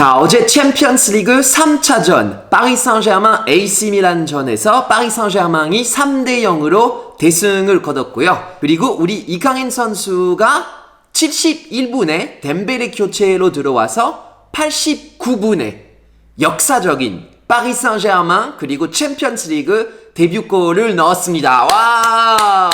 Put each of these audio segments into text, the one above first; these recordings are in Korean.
자, 어제 챔피언스 리그 3차전 파리 생제르맹 AC 밀란 전에서 파리 생제르맹이 3대 0으로 대승을 거뒀고요. 그리고 우리 이강인 선수가 71분에 덴베레 교체로 들어와서 89분에 역사적인 파리 생제르맹 그리고 챔피언스 리그 데뷔골을 넣었습니다. 와!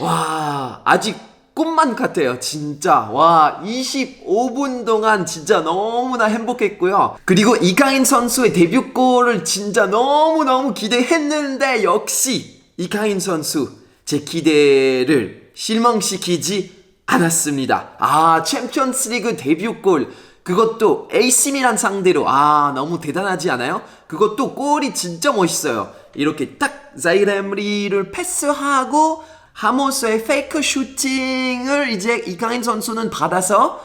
와, 아직 꿈만 같아요. 진짜. 와, 25분 동안 진짜 너무나 행복했고요. 그리고 이강인 선수의 데뷔골을 진짜 너무너무 기대했는데 역시 이강인 선수 제 기대를 실망시키지 않았습니다. 아, 챔피언스 리그 데뷔골 그것도 밀란 상대로 아, 너무 대단하지 않아요? 그것도 골이 진짜 멋있어요. 이렇게 딱 자이레므리를 패스하고 하모스의 페이크 슈팅을 이제 이강인 선수는 받아서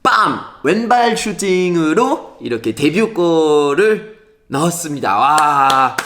빰! 왼발 슈팅으로 이렇게 데뷔골을 넣었습니다. 와.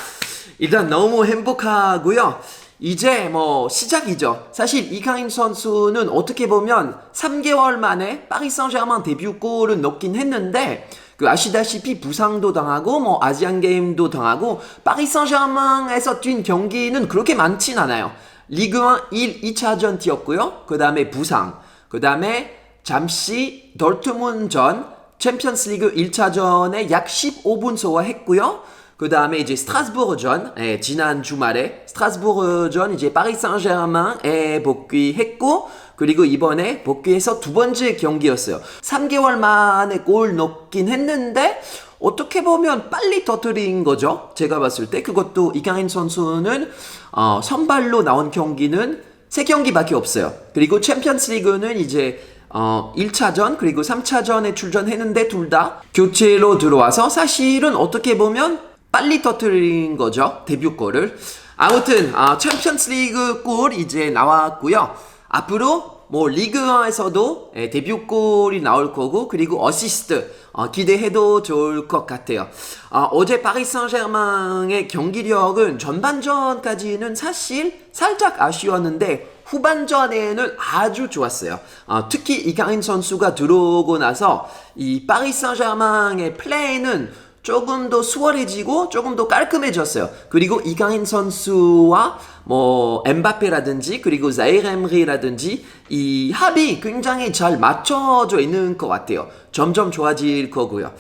일단 너무 행복하고요. 이제 뭐 시작이죠. 사실 이강인 선수는 어떻게 보면 3개월 만에 파리 생제르맹 데뷔골을 넣긴 했는데 그 아시다시피 부상도 당하고 뭐 아시안 게임도 당하고 파리 생제르맹에서 뛴 경기는 그렇게 많진 않아요. 리그 1, 2차전 뛰었고요. 그 다음에 부상. 그 다음에 잠시 dortmund전 챔피언스 리그 1차전에 약 15분 소화했고요. 그 다음에 이제 스트라스부르전, 예, 지난 주말에 스트라스부르전 이제 파리 생제르맹에 복귀했고, 그리고 이번에 복귀해서 두 번째 경기였어요. 3개월 만에 골 넣긴 했는데, 어떻게 보면 빨리 터뜨린 거죠. 제가 봤을 때 그것도 이강인 선수는 어, 선발로 나온 경기는 세 경기밖에 없어요. 그리고 챔피언스 리그는 이제 어, 1차전 그리고 3차전에 출전했는데 둘 다 교체로 들어와서 사실은 어떻게 보면 빨리 터뜨린 거죠. 데뷔 골을. 아무튼 어, 챔피언스 리그 골 이제 나왔고요. 앞으로 뭐 리그에서도 예, 데뷔골이 나올 거고 그리고 어시스트 어, 기대해도 좋을 것 같아요. 어, 제 파리 생제르맹의 경기력은 전반전까지는 사실 살짝 아쉬웠는데 후반전에는 아주 좋았어요. 어, 특히 이강인 선수가 들어오고 나서 이 파리 생제르맹의 플레이는 조금 더 수월해지고 조금 더 깔끔해졌어요. 그리고 이강인 선수와 뭐 엠바페라든지 그리고 자이렘리라든지 이 합이 굉장히 잘 맞춰져 있는 것 같아요. 점점 좋아질 거고요.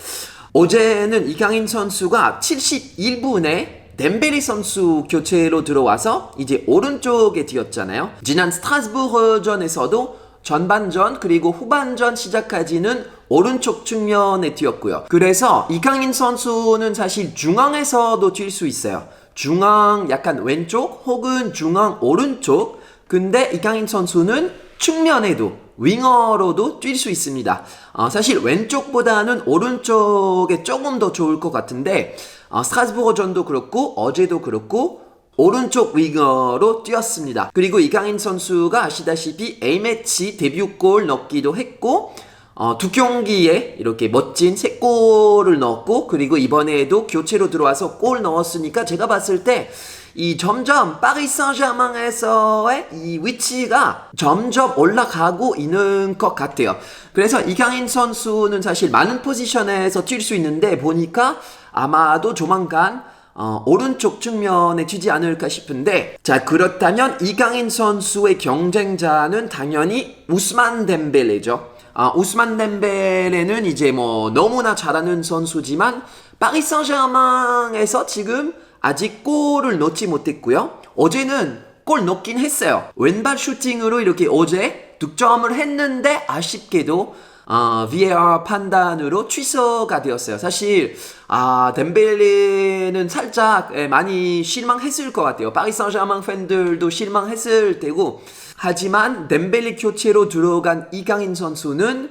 어제는 이강인 선수가 71분에 덴베리 선수 교체로 들어와서 이제 오른쪽에 뛰었잖아요. 지난 스트라스부르전에서도 전반전 그리고 후반전 시작까지는 오른쪽 측면에 뛰었고요. 그래서 이강인 선수는 사실 중앙에서도 뛸 수 있어요. 중앙 약간 왼쪽 혹은 중앙 오른쪽. 근데 이강인 선수는 측면에도 윙어로도 뛸 수 있습니다. 어, 사실 왼쪽보다는 오른쪽에 조금 더 좋을 것 같은데 어, 스트라스부르전도 그렇고 어제도 그렇고 오른쪽 윙어로 뛰었습니다. 그리고 이강인 선수가 아시다시피 A매치 데뷔골 넣기도 했고 어, 두 경기에 이렇게 멋진 세 골을 넣었고 그리고 이번에도 교체로 들어와서 골 넣었으니까 제가 봤을 때 이 점점 파리 생제르맹에서의 이 위치가 점점 올라가고 있는 것 같아요. 그래서 이강인 선수는 사실 많은 포지션에서 뛸 수 있는데 보니까 아마도 조만간 어, 오른쪽 측면에 튀지 않을까 싶은데 자 그렇다면 이강인 선수의 경쟁자는 당연히 우스만 덴벨레죠. 아, 우스만 덴벨레는 이제 뭐 너무나 잘하는 선수지만 파리 생제르맹에서 지금 아직 골을 넣지 못했고요. 어제는 골 넣긴 했어요. 왼발 슈팅으로 이렇게 어제 득점을 했는데 아쉽게도 어, VAR 판단으로 취소가 되었어요. 사실 아 덴벨레는 살짝 예, 많이 실망했을 것 같아요. 파리 생제르맹 팬들도 실망했을 테고 하지만 덴벨레 교체로 들어간 이강인 선수는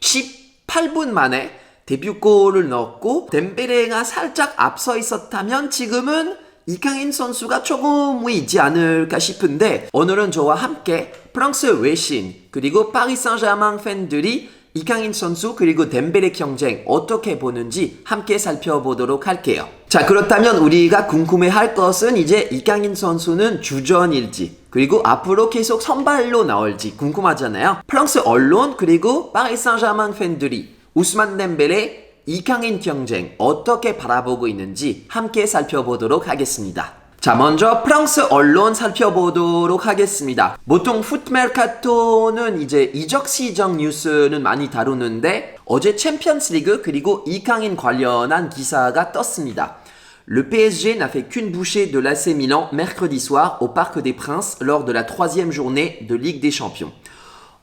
18분 만에 데뷔골을 넣었고 덴벨레가 살짝 앞서 있었다면 지금은 이강인 선수가 조금 위지 않을까 싶은데 오늘은 저와 함께 프랑스 외신 그리고 파리 생제르맹 팬들이 이강인 선수 그리고 덴벨의 경쟁 어떻게 보는지 함께 살펴보도록 할게요. 자 그렇다면 우리가 궁금해할 것은 이제 이강인 선수는 주전일지 그리고 앞으로 계속 선발로 나올지 궁금하잖아요. 프랑스 언론 그리고 파리 생제르맹 팬들이 우스만 덴벨의 이강인 경쟁 어떻게 바라보고 있는지 함께 살펴보도록 하겠습니다. 자, 먼저 프랑스 언론 살펴보도록 하겠습니다. 보통 풋메르카토는 이제 이적 시정 뉴스는 많이 다루는데 어제 챔피언스 리그 그리고 이강인 관련한 기사가 떴습니다. Le PSG n'a fait qu'une bouchée de l'AC Milan mercredi soir au Parc des Princes lors de la troisième journée de Ligue des Champions.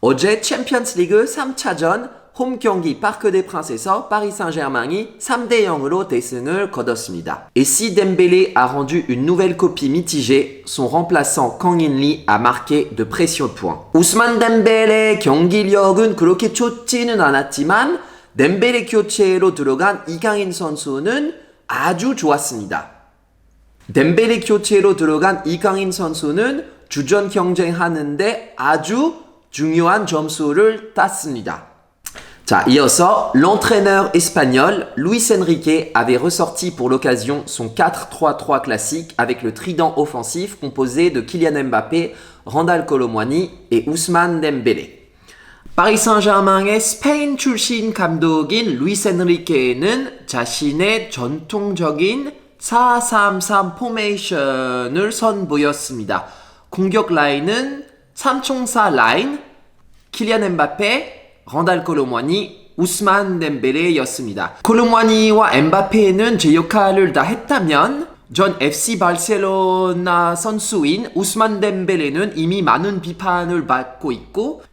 어제 챔피언스 리그 3차전 홈 경기 파크 대 프랑스에서 파리 사int-germain이 3대 0으로 대승을 거뒀습니다. Et si Dembélé a rendu une nouvelle copie mitigée, son remplaçant Kang In-lee a marqué de précieux points. 우스만 덴벨의 경기력은 그렇게 좋지는 않았지만 덴벨의 교체로 들어간 이강인 선수는 아주 좋았습니다. 덴벨의 교체로 들어간 이강인 선수는 주전 경쟁하는데 아주 중요한 점수를 땄습니다. 자, 이어서 l'entraîneur espagnol Luis Enrique avait ressorti pour l'occasion son 4-3-3 classique avec le trident offensif composé de Kylian Mbappé, Randall Colomwani et Ousmane Dembélé. 파리 생제르맹의 스페인 출신 감독인 루이스 엔리케는 자신의 전통적인 4-3-3 포메이션을 선보였습니다. 공격 라인은 3총사 라인, 킬리안 엠바페, 런달 콜로무아니, 우스만 덴베레였습니다. 콜로무아니와 엠바페는 제 역할을 다 했다면 전 FC 바르셀로나 선수인 우스만 덴벨레는 이미 많은 비판을 받고 있고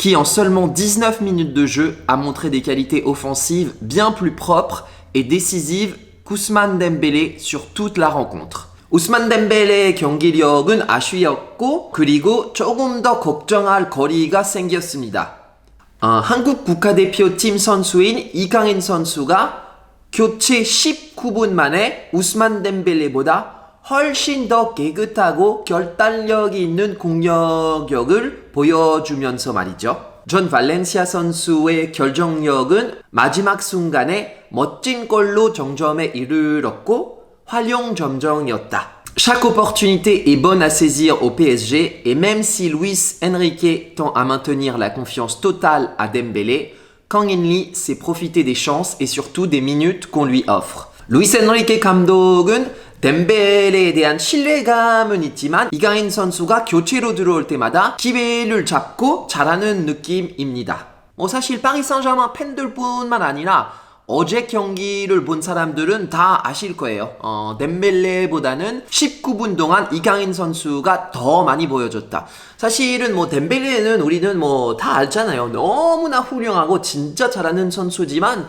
qui en seulement 19 minutes de jeu a montré des qualités offensives bien plus propres et décisives qu'Ousmane Dembélé sur toute la rencontre. 우스만 덴벨의 경기력은 아쉬웠고 그리고 조금 더 걱정할 거리가 생겼습니다. 어, 한국 국가대표팀 선수인 이강인 선수가 교체 19분 만에 우스만 덴벨레보다 훨씬 더 깨끗하고 결단력이 있는 공격력을 보여주면서 말이죠. 존 발렌시아 선수의 결정력은 마지막 순간에 멋진 골로 정점에 이르렀고 활용점정이었다. Chaque opportunité est bonne à saisir au PSG et même si Luis Enrique tend à maintenir la confiance totale à Dembélé, Kang In-lee sait profiter des chances et surtout des minutes qu'on lui offre. 루이스 엔리케 감독은 덴벨에 대한 신뢰감은 있지만 이강인 선수가 교체로 들어올 때마다 기회를 잡고 잘하는 느낌입니다. 뭐 사실 파리 생제르맹 팬들뿐만 아니라 어제 경기를 본 사람들은 다 아실 거예요. 어, 덴벨레보다는 19분 동안 이강인 선수가 더 많이 보여줬다. 사실은 뭐 덴벨레는 우리는 뭐 다 알잖아요. 너무나 훌륭하고 진짜 잘하는 선수지만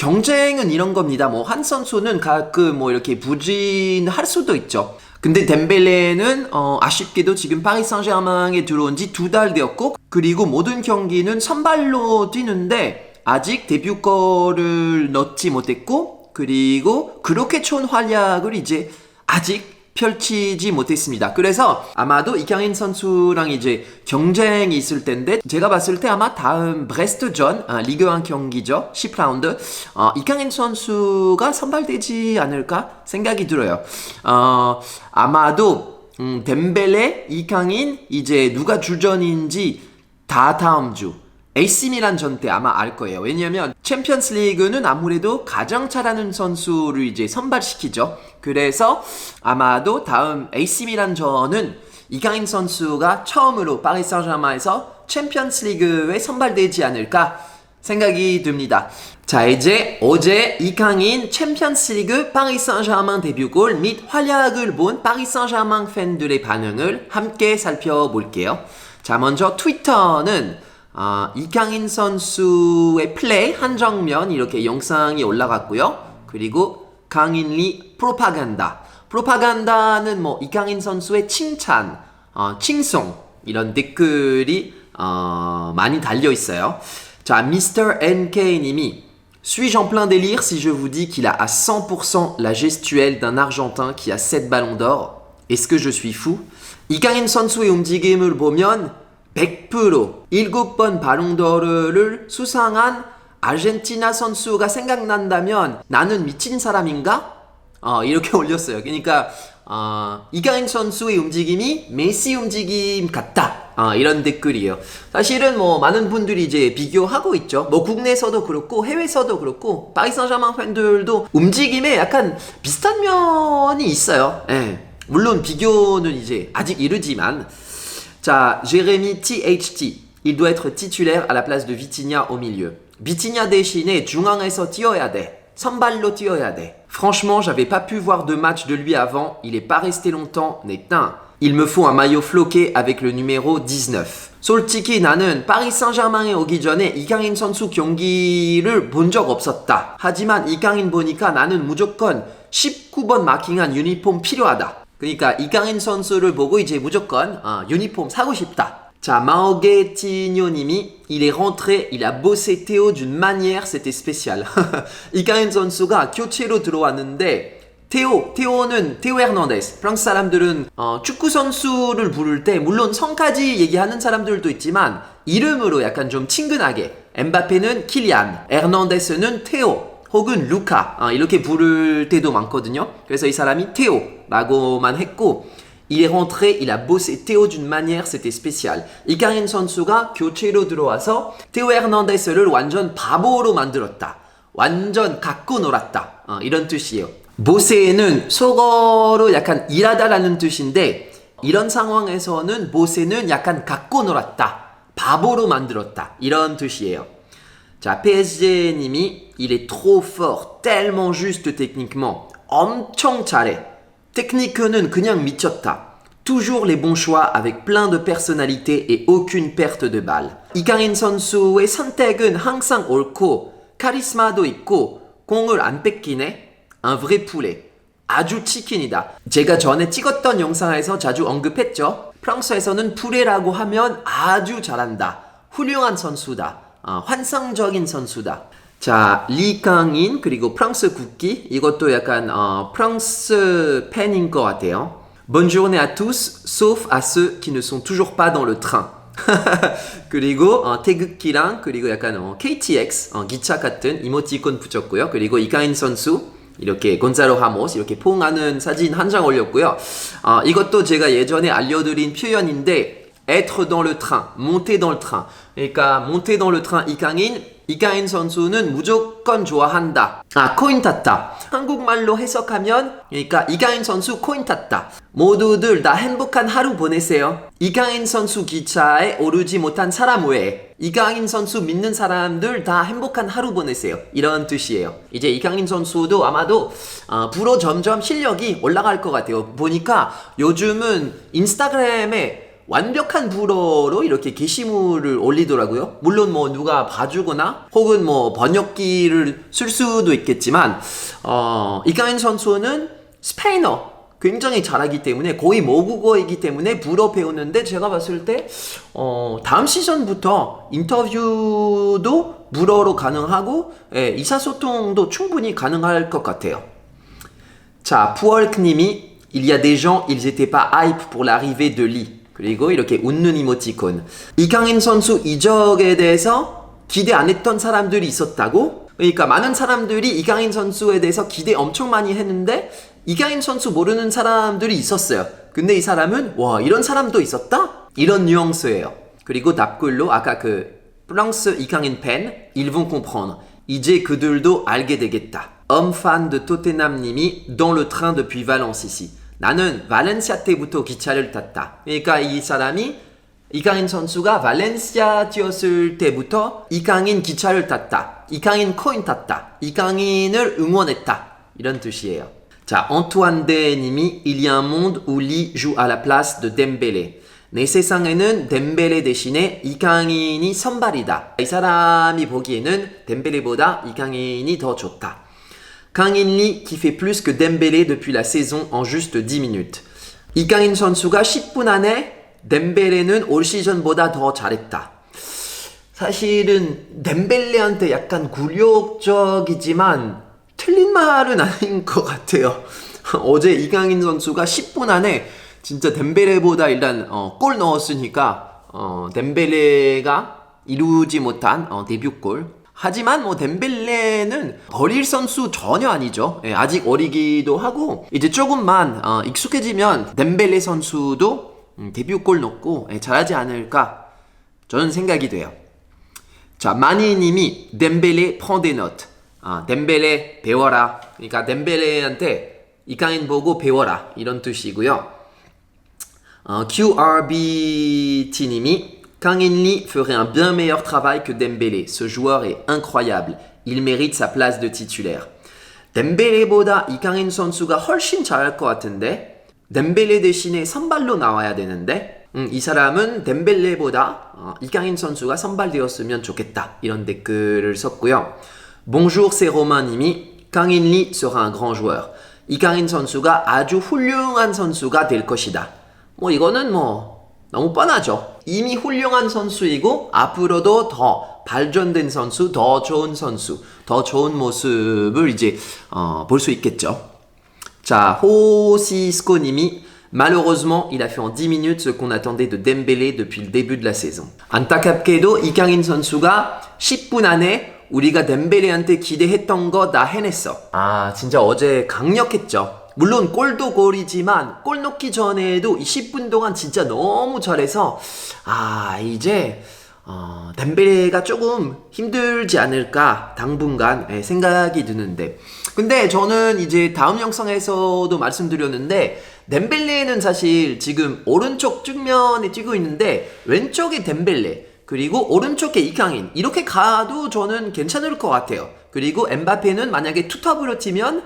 경쟁은 이런 겁니다. 뭐 한 선수는 가끔 뭐 이렇게 부진할 수도 있죠. 근데 덴벨레는 어, 아쉽게도 지금 파리 생제르맹에 들어온 지 두 달 되었고 그리고 모든 경기는 선발로 뛰는데 아직 데뷔골을 넣지 못했고 그리고 그렇게 좋은 활약을 이제 아직 펼치지 못했습니다. 그래서 아마도 이강인 선수랑 이제 경쟁이 있을 텐데 제가 봤을 때 아마 다음 브레스트전 아, 리그1 경기죠. 10라운드 어, 이강인 선수가 선발되지 않을까 생각이 들어요. 어, 아마도 음, 덴벨레, 이강인 이제 누가 주전인지 다 다음 주 미란 전 때 아마 알 거예요. 왜냐면 챔피언스 리그는 아무래도 가장 잘하는 선수를 이제 선발시키죠. 그래서 아마도 다음 미란 전은 이강인 선수가 처음으로 파리 생제르맹에서 챔피언스 리그에 선발되지 않을까 생각이 듭니다. 자, 이제 어제 이강인 챔피언스 리그 파리 생제르맹 데뷔골 및 활약을 본 파리 생제르맹 팬들의 반응을 함께 살펴볼게요. 자, 먼저 트위터는 아, 이강인 선수의 플레이 한 장면 이렇게 영상이 올라갔고요. 그리고 강인리 프로파간다. 프로파간다는 뭐 이강인 선수의 칭찬, 어, 칭송 이런 댓글이 어, 많이 달려 있어요. 자, 미스터 NK 님이 Suis-je en plein délire si je vous dis qu'il a à 100% la gestuelle d'un Argentin qui a 7 ballons d'or Est-ce que je suis fou 이강인 선수의 움직임을 보면 100% 7번 바롱더르를 수상한 아르헨티나 선수가 생각난다면 나는 미친 사람인가? 어, 이렇게 올렸어요. 그러니까 어, 이강인 선수의 움직임이 메시 움직임 같다. 어, 이런 댓글이에요. 사실은 뭐 많은 분들이 이제 비교하고 있죠. 뭐 국내에서도 그렇고 해외에서도 그렇고 파리 생제르맹 팬들도 움직임에 약간 비슷한 면이 있어요. 예. 물론 비교는 이제 아직 이르지만 자, Jérémy THT. Il doit être titulaire à la place de Vitinha au milieu. Vitinha 대신에 중앙에서 뛰어야 돼. 선발로 뛰어야 돼. Franchement, j'avais pas pu voir de match de lui avant. Il est pas resté longtemps. Netin. Il me faut un maillot floqué avec le numéro 19. 솔직히 나는 파리 생제르맹에 오기 전에 이강인 선수 경기를 본 적 없었다. 하지만 이강인 보니까 나는 무조건 19번 마킹한 유니폼 필요하다. 그러니까 이강인 선수를 보고 이제 무조건 어, 유니폼 사고 싶다. 자, 마오게티뇨 님이 il est rentré, il a bossé Théo d'une manière, c'était spécial. 이강인 선수가 교체로 들어왔는데 테오, 테오는 테오 에르난데스. 프랑스 사람들은 어, 축구 선수를 부를 때 물론 성까지 얘기하는 사람들도 있지만 이름으로 약간 좀 친근하게 엠바페는 킬리안, 에르난데스는 테오 혹은 루카 어, 이렇게 부를 때도 많거든요. 그래서 이 사람이 테오라고만 했고 Il est rentré, il a bossé Théo d'une manière, c'était spécial. 이강인 선수가 교체로 들어와서 테오 에르난데스를 완전 바보로 만들었다. 완전 갖고 놀았다. 어, 이런 뜻이에요. 보세는 속어로 약간 일하다라는 뜻인데 이런 상황에서는 보세는 약간 갖고 놀았다. 바보로 만들었다. 이런 뜻이에요. 자, PSG님이 il est trop fort, tellement juste techniquement. 엄청 잘해. 테크니크는 그냥 미쳤다. Toujours les bons choix avec plein de personnalité et aucune perte de balle. 이강인 선수의 선택은 항상 옳고 카리스마도 있고 공을 안 뺏기네. Un vrai poulet. 아주 치킨이다. 제가 전에 찍었던 영상에서 자주 언급했죠. 프랑스에서는 푸레라고 하면 아주 잘한다. 훌륭한 선수다. 어, 환상적인 선수다. 자, 리강인 그리고 프랑스 국기 이것도 약간 어, 프랑스 팬인 것 같아요. Bonne journée à tous, sauf à ceux qui ne sont toujours pas dans le train. 그리고 어, 태극기랑 그리고 약간 어, KTX 어, 기차 같은 이모티콘 붙였고요. 그리고 이강인 선수 이렇게 곤사로 하모스 이렇게 포옹하는 사진 한 장 올렸고요. 어, 이것도 제가 예전에 알려드린 표현인데 être dans le train, monter dans le train. 그러니까 monter dans le train 이강인 이강인 선수는 무조건 좋아한다. 아, 코인 탔다. 한국말로 해석하면, 그러니까 이강인 선수 코인 탔다. 모두들 다 행복한 하루 보내세요. 이강인 선수 기차에 오르지 못한 사람 외에 이강인 선수 믿는 사람들 다 행복한 하루 보내세요. 이런 뜻이에요. 이제 이강인 선수도 아마도 어, 부로 점점 실력이 올라갈 것 같아요. 보니까 요즘은 인스타그램에 완벽한 불어로 이렇게 게시물을 올리더라고요. 물론 뭐 누가 봐주거나 혹은 뭐 번역기를 쓸 수도 있겠지만 어, 이강인 선수는 스페인어 굉장히 잘하기 때문에 거의 모국어이기 때문에 불어 배우는데 제가 봤을 때 어, 다음 시즌부터 인터뷰도 불어로 가능하고 예, 의사소통도 충분히 가능할 것 같아요. 자, 푸얼크님이 Il y a des gens, ils étaient pas hype pour l'arrivée de Lee. 그리고 이렇게 웃는 이모티콘. 이강인 선수 이적에 대해서 기대 안 했던 사람들이 있었다고? 그러니까 많은 사람들이 이강인 선수에 대해서 기대 엄청 많이 했는데 이강인 선수 모르는 사람들이 있었어요. 근데 이 사람은 와 이런 사람도 있었다? 이런 뉘앙스예요. 그리고 답글로 아까 그 프랑스 이강인 팬 vont comprendre. 이제 그들도 알게 되겠다. Homme fan de Tottenham 님이 dans le train depuis Valence ici. 나는 발렌시아 때부터 기차를 탔다. 그러니까 이 사람이 이강인 선수가 발렌시아 뛰었을 때부터 이강인 기차를 탔다. 이강인 코인 탔다. 이강인을 응원했다. 이런 뜻이에요. 자, 안토ine 데 님이 Il y a un monde où Lee joue à la place de Dembélé. 내 세상에는 덴벨레 대신에 이강인이 선발이다. 이 사람이 보기에는 덴벨레보다 이강인이 더 좋다. Lee qui fait plus que Dembélé depuis la saison en juste 10 minutes. 이강인 선수가 10분 안에 덴벨레는 올 시즌보다 더 잘했다. 사실은 덴벨레한테 약간 굴욕적이지만 틀린 말은 아닌 것 같아요. 어제 이강인 선수가 10분 안에 진짜 덴벨레보다 일단 어, 골 넣었으니까 어, 덴벨레가 이루지 못한 어, 데뷔골. 하지만 뭐 덴벨레는 버릴 선수 전혀 아니죠. 예, 아직 어리기도 하고 이제 조금만 어, 익숙해지면 덴벨레 선수도 음, 데뷔골 넣고 예, 잘하지 않을까 저는 생각이 돼요. 자, 마니님이 덴벨레 notes. 아, 덴벨레 배워라. 그러니까 덴벨레한테 이강인 보고 배워라 이런 뜻이고요. 어, QRBT님이 Kangin ferait un bien meilleur travail que Dembélé. Ce joueur est incroyable. Il mérite sa place de titulaire. 덴벨레보다 이강인 선수가 훨씬 잘할 것 같은데 덴벨레 대신에 선발로 나와야 되는데 음, 이 사람은 덴벨레보다 어, 이강인 선수가 선발되었으면 좋겠다 이런 댓글을 썼고요. Bonjour, c'est Romain 님이 Kangin Lee sera un grand joueur. 이강인 선수가 아주 훌륭한 선수가 될 것이다. 뭐 이거는 뭐 너무 뻔하죠. 이미 훌륭한 선수이고 앞으로도 더 발전된 선수, 더 좋은 선수, 더 좋은 모습을 이제 어, 볼 수 있겠죠. 자, 호시스코 님이 Malheureusement, il a fait en 10 minutes ce qu'on attendait de Dembélé depuis le début de la saison. 안타깝게도 이강인 선수가 10분 안에 우리가 덴벨레한테 기대했던 거 다 해냈어. 아, 진짜 어제 강력했죠. 물론 골도 골이지만 골 넣기 전에도 이 10분 동안 진짜 너무 잘해서 아, 이제 어, 덴벨레가 조금 힘들지 않을까 당분간 예, 생각이 드는데. 근데 저는 이제 다음 영상에서도 말씀드렸는데 덴벨레는 사실 지금 오른쪽 측면에 뛰고 있는데 왼쪽에 덴벨레 그리고 오른쪽에 이강인. 이렇게 가도 저는 괜찮을 것 같아요. 그리고 엠바페는 만약에 투탑으로 치면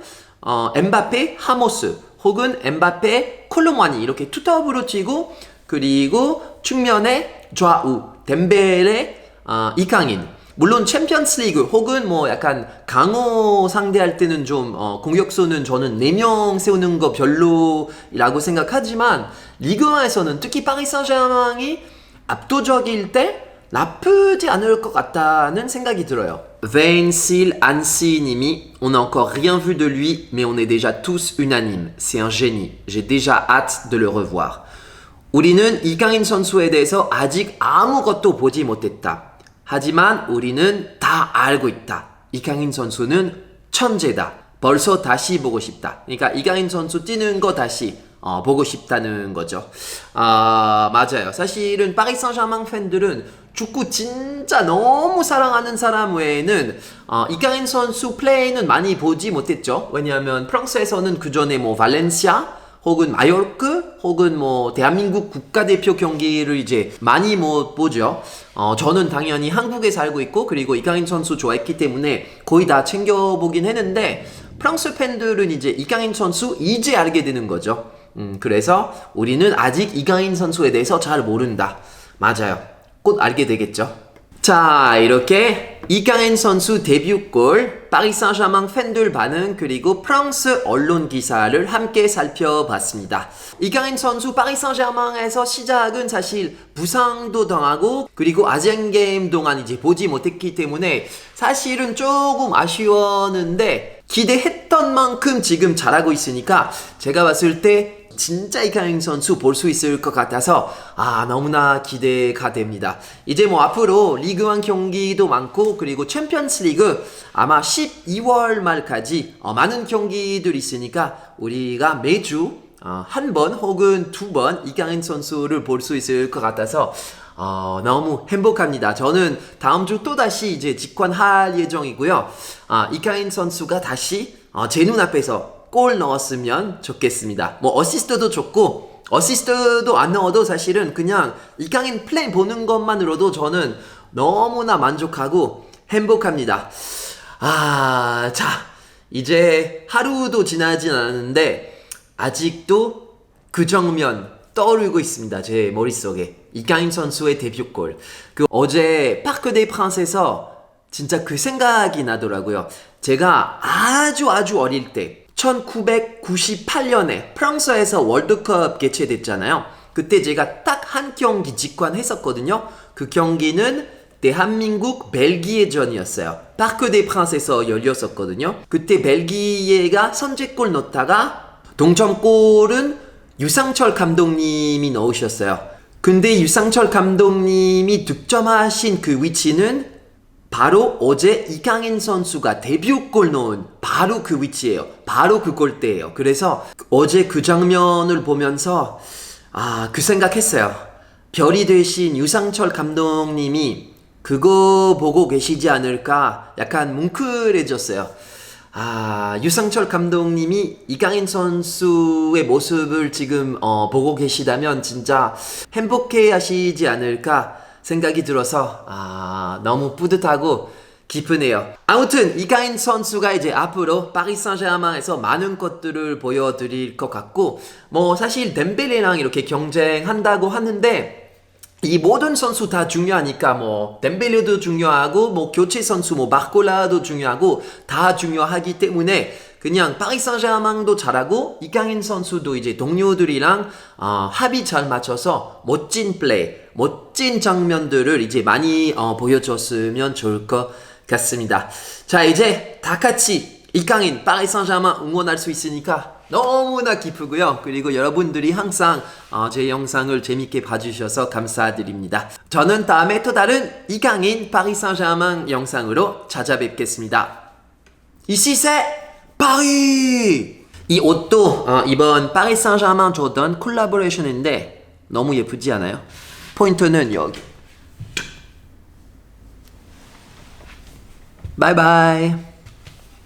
어, 엠바페 하모스 혹은 엠바페 콜로마니 이렇게 투탑으로 치고 그리고 측면에 좌우 덴벨레 어, 이강인. 물론 챔피언스 리그 혹은 뭐 약간 강호 상대할 때는 좀 어, 공격수는 저는 4명 세우는 거 별로라고 생각하지만 리그에서는 특히 파리 생제르맹이 압도적일 때 나쁘지 않을 것 같다는 생각이 들어요. Vainsil Ansi Nimi, on n'a encore rien vu de lui, mais on est déjà tous unanimes. C'est un génie. J'ai déjà hâte de le revoir. 우리는 이강인 선수에 대해서 아직 아무것도 보지 못했다. 하지만 우리는 다 알고 있다. 이강인 선수는 천재다. 벌써 다시 보고 싶다. 그러니까 이강인 선수 뛰는 거 다시 어, 보고 싶다는 거죠. 아 맞아요. 사실은 파리 생제르맹 팬들은 축구 진짜 너무 사랑하는 사람 외에는 어, 이강인 선수 플레이는 많이 보지 못했죠. 왜냐하면 프랑스에서는 그 전에 뭐 발렌시아 혹은 마요르크 혹은 뭐 대한민국 국가대표 경기를 이제 많이 못 보죠. 어, 저는 당연히 한국에 살고 있고 그리고 이강인 선수 좋아했기 때문에 거의 다 챙겨보긴 했는데 프랑스 팬들은 이제 이강인 선수 이제 알게 되는 거죠. 음, 그래서 우리는 아직 이강인 선수에 대해서 잘 모른다. 맞아요. 곧 알게 되겠죠. 자, 이렇게 이강인 선수 데뷔골, 파리 생제르맹 팬들 반응 그리고 프랑스 언론 기사를 함께 살펴봤습니다. 이강인 선수 파리 생제르맹에서 시작은 사실 부상도 당하고 그리고 아시안 게임 동안 이제 보지 못했기 때문에 사실은 조금 아쉬웠는데 기대했던 만큼 지금 잘하고 있으니까 제가 봤을 때 진짜 이강인 선수 볼 수 있을 것 같아서 아 너무나 기대가 됩니다. 이제 뭐 앞으로 리그왕 경기도 많고 그리고 챔피언스리그 아마 12월 말까지 어, 많은 경기들 있으니까 우리가 매주 어, 한번 혹은 두 번 이강인 선수를 볼 수 있을 것 같아서 어, 너무 행복합니다. 저는 다음 주 또 다시 이제 직관할 예정이고요. 아, 이강인 선수가 다시 어, 제 눈앞에서 골 넣었으면 좋겠습니다. 뭐 어시스트도 좋고 어시스트도 안 넣어도 사실은 그냥 이강인 플레이 보는 것만으로도 저는 너무나 만족하고 행복합니다. 아, 자, 이제 하루도 지나진 않았는데 아직도 그 정면 떠오르고 있습니다. 제 머릿속에. 이강인 선수의 데뷔골. 그 어제 파크 데이 프랑스에서 진짜 그 생각이 나더라고요. 제가 아주 아주 어릴 때 1998년에 프랑스에서 월드컵 개최됐잖아요. 그때 제가 딱 한 경기 직관했었거든요. 그 경기는 대한민국 벨기에전이었어요. 파크 데 프랑스에서 열렸었거든요. 그때 벨기에가 선제골 넣다가 동점골은 유상철 감독님이 넣으셨어요. 근데 유상철 감독님이 득점하신 그 위치는 바로 어제 이강인 선수가 데뷔골 넣은 바로 그 위치예요. 바로 그 골대예요. 그래서 어제 그 장면을 보면서 아, 그 생각했어요. 별이 되신 유상철 감독님이 그거 보고 계시지 않을까 약간 뭉클해졌어요. 아, 유상철 감독님이 이강인 선수의 모습을 지금 어, 보고 계시다면 진짜 행복해 하시지 않을까 생각이 들어서 아, 너무 뿌듯하고 기쁘네요. 아무튼 이강인 선수가 이제 앞으로 파리 생제르맹에서 많은 것들을 보여드릴 것 같고 뭐 사실 덴벨레랑 이렇게 경쟁한다고 하는데 이 모든 선수 다 중요하니까 뭐 덴벨레도 중요하고 뭐 교체 선수 뭐 바콜라도 중요하고 다 중요하기 때문에 그냥 파리 생제르맹도 잘하고 이강인 선수도 이제 동료들이랑 어, 합이 잘 맞춰서 멋진 플레이, 멋진 장면들을 이제 많이 어, 보여줬으면 좋을 것 같습니다. 자 이제 다 같이 이강인 파리 생제르맹 응원할 수 있으니까 너무나 기쁘고요. 그리고 여러분들이 항상 어, 제 영상을 재밌게 봐주셔서 감사드립니다. 저는 다음에 또 다른 이강인 파리 생제르맹 영상으로 찾아뵙겠습니다. 이 시세 파리! 이 옷도 어, 이번 파리 생제르맹 조던 콜라보레이션인데 너무 예쁘지 않아요? 포인트는 여기. 바이바이.